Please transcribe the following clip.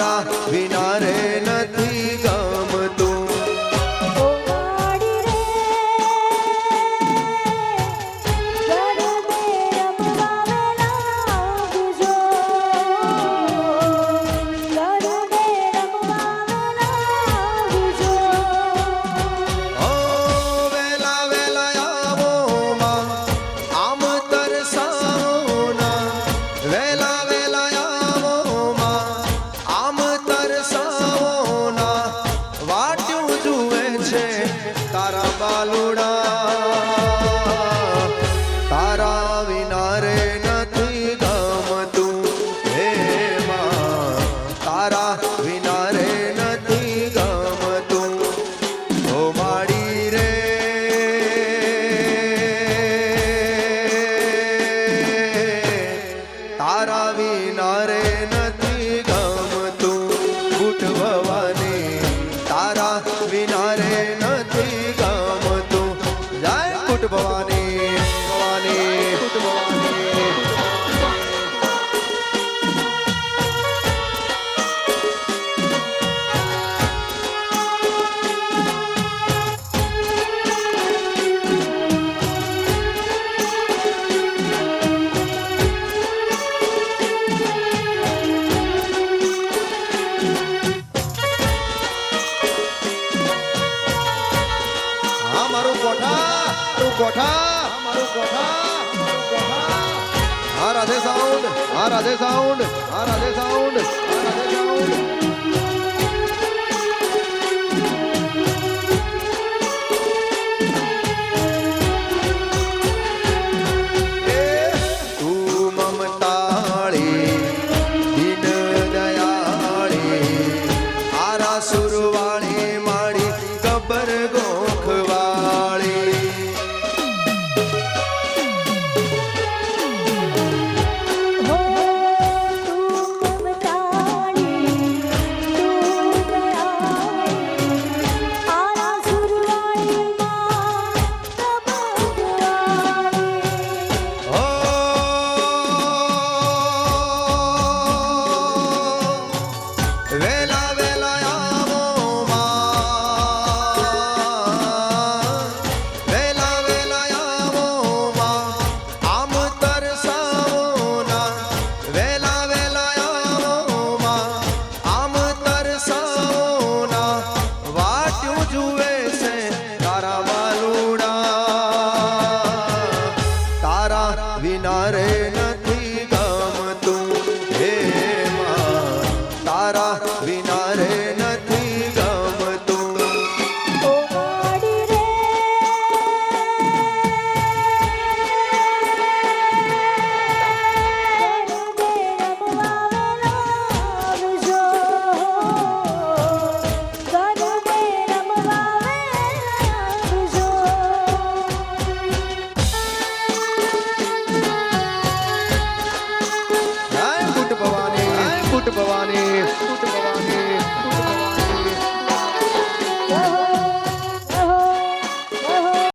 啊。તારા વિના રે નથી ગમતું. ઓ માડી રે. તારા વિના રે નથી ગમતું. ગુટ ભવાની તારા ભવાની. કોઠા મારું કોઠા હા રાધે સાઉન્ડ હા રાધે સાઉન્ડ હા રાધે સાઉન્ડ तारा ભવાની ભવાની